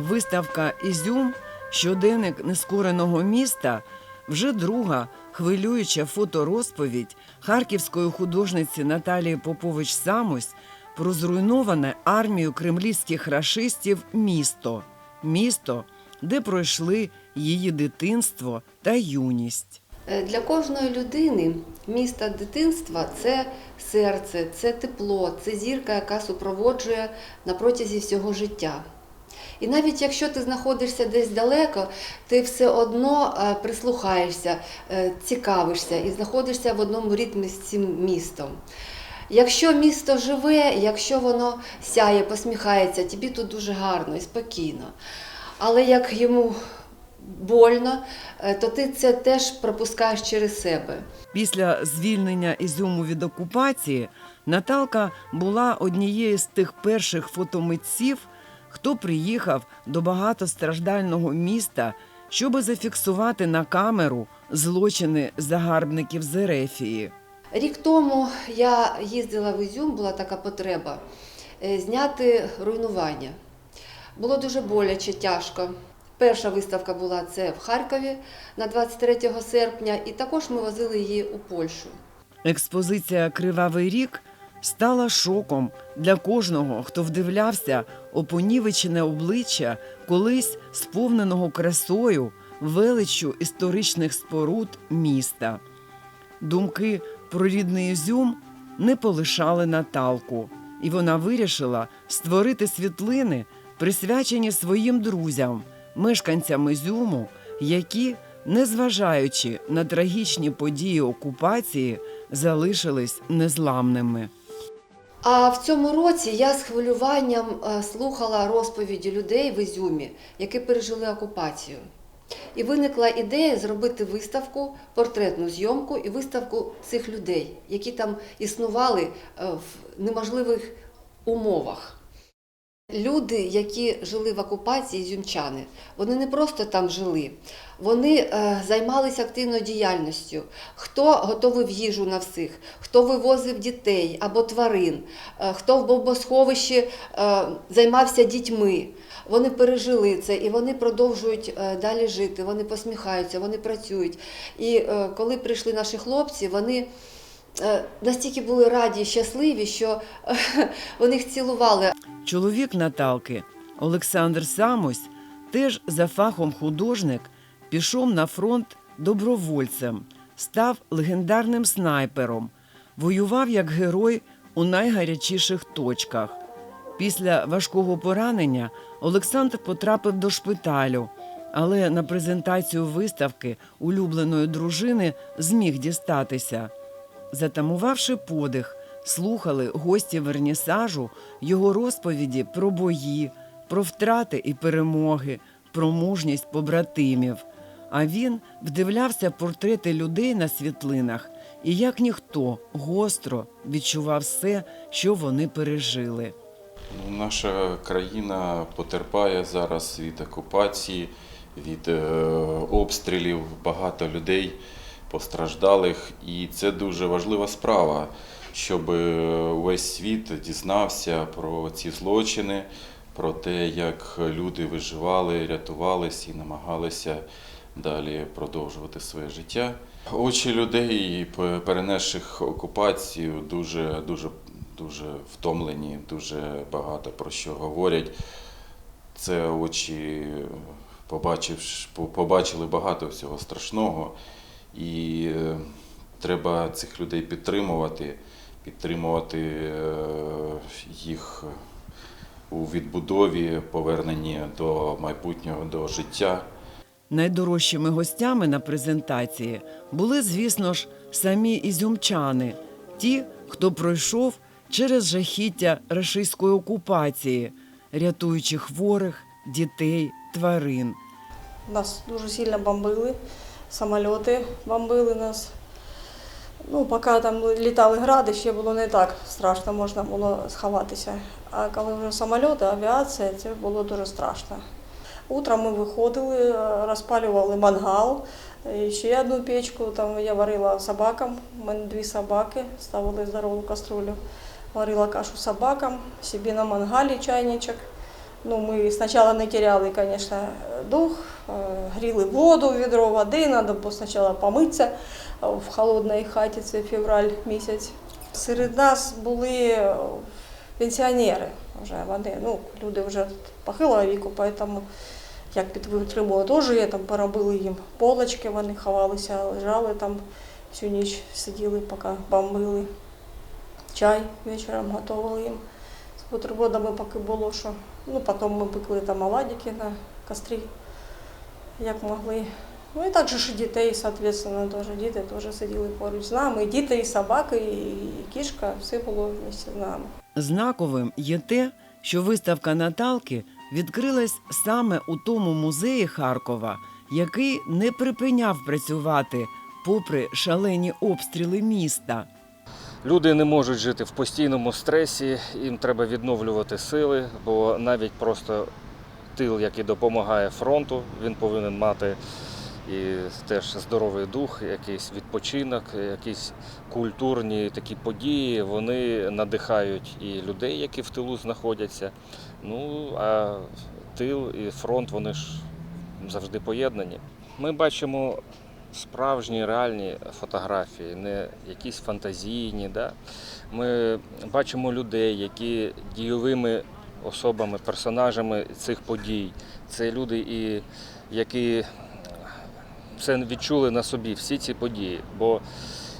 Виставка Ізюм щоденник нескореного міста вже друга хвилююча фоторозповідь харківської художниці Наталії Попович Самось про зруйноване армією кремлівських рашистів місто. Місто, де пройшли її дитинство та юність. Е, Для кожної людини місто дитинства це серце, це тепло, це зірка, яка супроводжує на протязі всього життя. І навіть якщо ти знаходишся десь далеко, ти все одно е, прислухаєшся, е, цікавишся і знаходишся в одному ритмі з цим містом. Якщо місто живе, якщо воно сяє, посміхається, тобі тут дуже гарно і спокійно. Але як йому больно, е, то ти це теж пропускаєш через себе. Після звільнення Ізюму від окупації Наталка була однією з тих перших фотомитців, хто приїхав до багатостраждального міста, щоби зафіксувати на камеру злочини загарбників з Ерефії. Рік тому я їздила в Ізюм, була така потреба е, зняти руйнування. Було дуже боляче, тяжко. Перша виставка була це в Харкові на 23 серпня, і також ми возили її у Польщу. Експозиція Кривавий рік стала шоком для кожного, хто вдивлявся у понівечене обличчя колись сповненого красою, величчю історичних споруд міста. Думки про рідний Ізюм не полишали Наталку, і вона вирішила створити світлини, присвячені своїм друзям, мешканцям Ізюму, які, незважаючи на трагічні події окупації, залишились незламними. А в цьому році я з хвилюванням е, слухала розповіді людей в Ізюмі, які пережили окупацію. І виникла ідея зробити виставку, портретну зйомку і виставку цих людей, які там існували е, в неможливих умовах. Люди, які жили в окупації, зюмчани, вони не просто там жили, вони е, займалися активною діяльністю. Хто готовив їжу на всіх, хто вивозив дітей або тварин, е, хто в бомбосховищі е, займався дітьми. Вони пережили це і вони продовжують далі жити. Вони посміхаються, вони працюють. І коли прийшли наші хлопці, вони настільки були раді і щасливі, що е, вони їх цілували. Чоловік Наталки Олександр Самось, теж за фахом художник, пішов на фронт добровольцем, став легендарним снайпером, воював як герой у найгарячіших точках. Після важкого поранення Олександр потрапив до шпиталю, але на презентацію виставки улюбленої дружини зміг дістатися. Затамувавши подих, слухали гості вернісажу його розповіді про бої, про втрати і перемоги, про мужність побратимів. А він вдивлявся портрети людей на світлинах і, як ніхто, гостро відчував все, що вони пережили. Ну, Наша країна потерпає зараз від окупації, від е, обстрілів, багато людей постраждалих. І це дуже важлива справа, щоб е, весь світ дізнався про ці злочини, про те, як люди виживали, рятувались і намагалися далі продовжувати своє життя. Очі людей, перенесших окупацію, дуже, дуже, дуже втомлені, дуже багато про що говорять. Це очі побачивш- по- побачили багато всього страшного, і е, треба цих людей підтримувати, підтримувати е, їх у відбудові, поверненні до майбутнього, до життя. Найдорожчими гостями на презентації були, звісно ж, самі ізюмчани, ті, хто пройшов через жахіття рашистської окупації, рятуючи хворих, дітей, тварин. Нас дуже сильно бомбили, самоліти бомбили нас. Ну, поки там літали гради, ще було не так страшно, можна було сховатися. А коли вже самоліти, авіація, це було дуже страшно. Утром ми виходили, розпалювали мангал, і ще одну печку. Там я варила собакам. У мене дві собаки, ставили здорову каструлю. Варила кашу собакам, собі на мангалі чайничок. Ну, ми спочатку не теряли, звісно, дух, е, гріли воду, відро води, треба було спочатку помитися в холодній хаті, це февраль місяць. Серед нас були е, пенсіонери, вже вони, ну, люди вже похилого віку, тому як підтримували теж, я там поробили їм полочки, вони ховалися, лежали там всю ніч, сиділи, поки бомбили. Чай вечором готували їм бутербродами, поки було що. Ну, потім ми пекли там оладики на кострі, як могли. Ну і також і дітей, соответственно, теж діти теж сиділи поруч з нами. І діти, і собаки, і кішка, все було вместе з нами. Знаковим є те, що виставка Наталки відкрилась саме у тому музеї Харкова, який не припиняв працювати попри шалені обстріли міста. Люди не можуть жити в постійному стресі, їм треба відновлювати сили, бо навіть просто тил, який допомагає фронту, він повинен мати і теж здоровий дух, якийсь відпочинок, якісь культурні такі події. Вони надихають і людей, які в тилу знаходяться. Ну а тил і фронт вони ж завжди поєднані. Ми бачимо справжні реальні фотографії, не якісь фантазійні. Да? Ми бачимо людей, які дійовими особами, персонажами цих подій. Це люди, і, які це відчули на собі всі ці події. Бо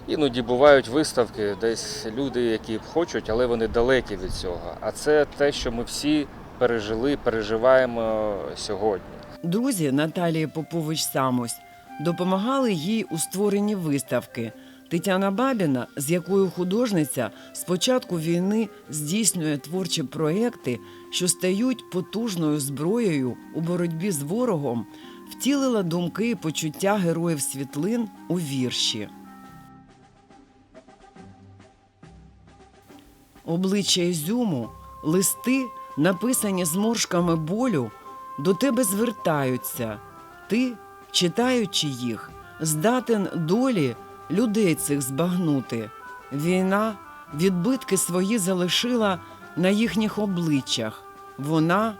іноді бувають виставки, десь люди, які хочуть, але вони далекі від цього. А це те, що ми всі пережили, переживаємо сьогодні. Друзі Наталії Попович Самось допомагали їй у створенні виставки. Тетяна Бабіна, з якою художниця з початку війни здійснює творчі проекти, що стають потужною зброєю у боротьбі з ворогом, втілила думки і почуття героїв світлин у вірші. Обличчя Ізюму, листи, написані зморшками болю, до тебе звертаються. Ти, читаючи їх, здатен долі людей цих збагнути. Війна відбитки свої залишила на їхніх обличчях. Вона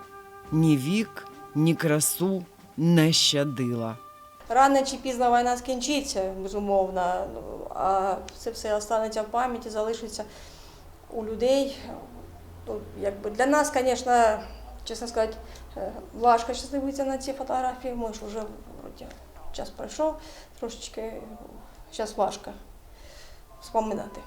ні вік, ні красу не щадила. Рано чи пізно війна скінчиться, безумовно, а це все останеться в пам'яті, залишиться у людей. Ну, якби для нас, звісно, чесно сказати, е, важко зараз дивитися на ці фотографії. Ми ж вже час пройшов, трошечки зараз важко вспоминати.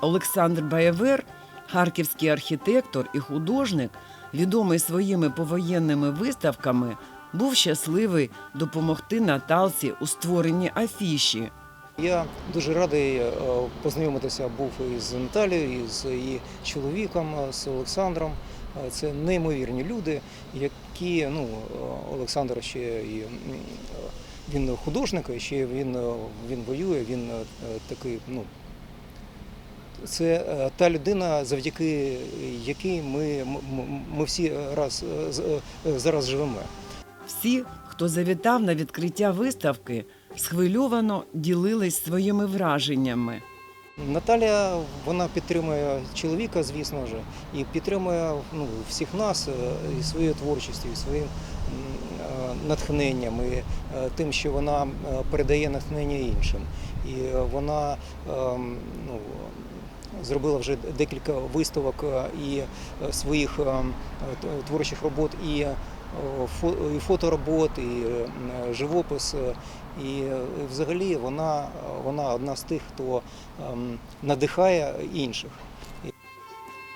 Олександр Баєвер, харківський архітектор і художник, відомий своїми повоєнними виставками, був щасливий допомогти Наталці у створенні афіші. Я дуже радий е, познайомитися був із Наталією, із її чоловіком, е, з Олександром. Е, Це неймовірні люди, які ну Олександр ще і він художник, і ще він, е, він воює. Він е, такий, ну це е, та людина, завдяки якій ми, ми всі раз зараз живемо. Всі, хто завітав на відкриття виставки, схвильовано ділились своїми враженнями. Наталя вона підтримує чоловіка, звісно ж, і підтримує ну, всіх нас і своєю творчістю, і своїм натхненням, і е, тим, що вона е, передає натхнення іншим. І е, вона ем, ну, зробила вже декілька виставок і своїх творчих робот, і, фо- і фоторобот, і живопис. І взагалі вона, вона одна з тих, хто ем, надихає інших.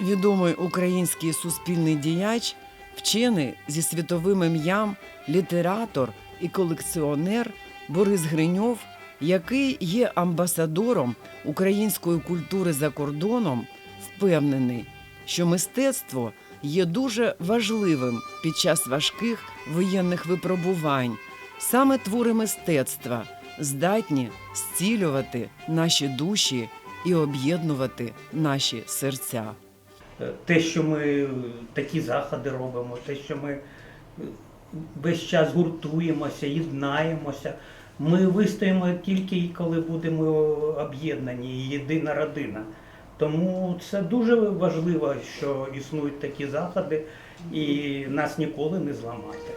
Відомий український суспільний діяч, вчений зі світовим ім'ям, літератор і колекціонер Борис Гриньов, який є амбасадором української культури за кордоном, впевнений, що мистецтво є дуже важливим під час важких воєнних випробувань. Саме твори мистецтва здатні зцілювати наші душі і об'єднувати наші серця. Те, що ми такі заходи робимо, те, що ми е, весь час гуртуємося, єднаємося. Ми вистоїмо тільки коли будемо об'єднані, єдина родина. Тому це дуже важливо, що існують такі заходи, і нас ніколи не зламати.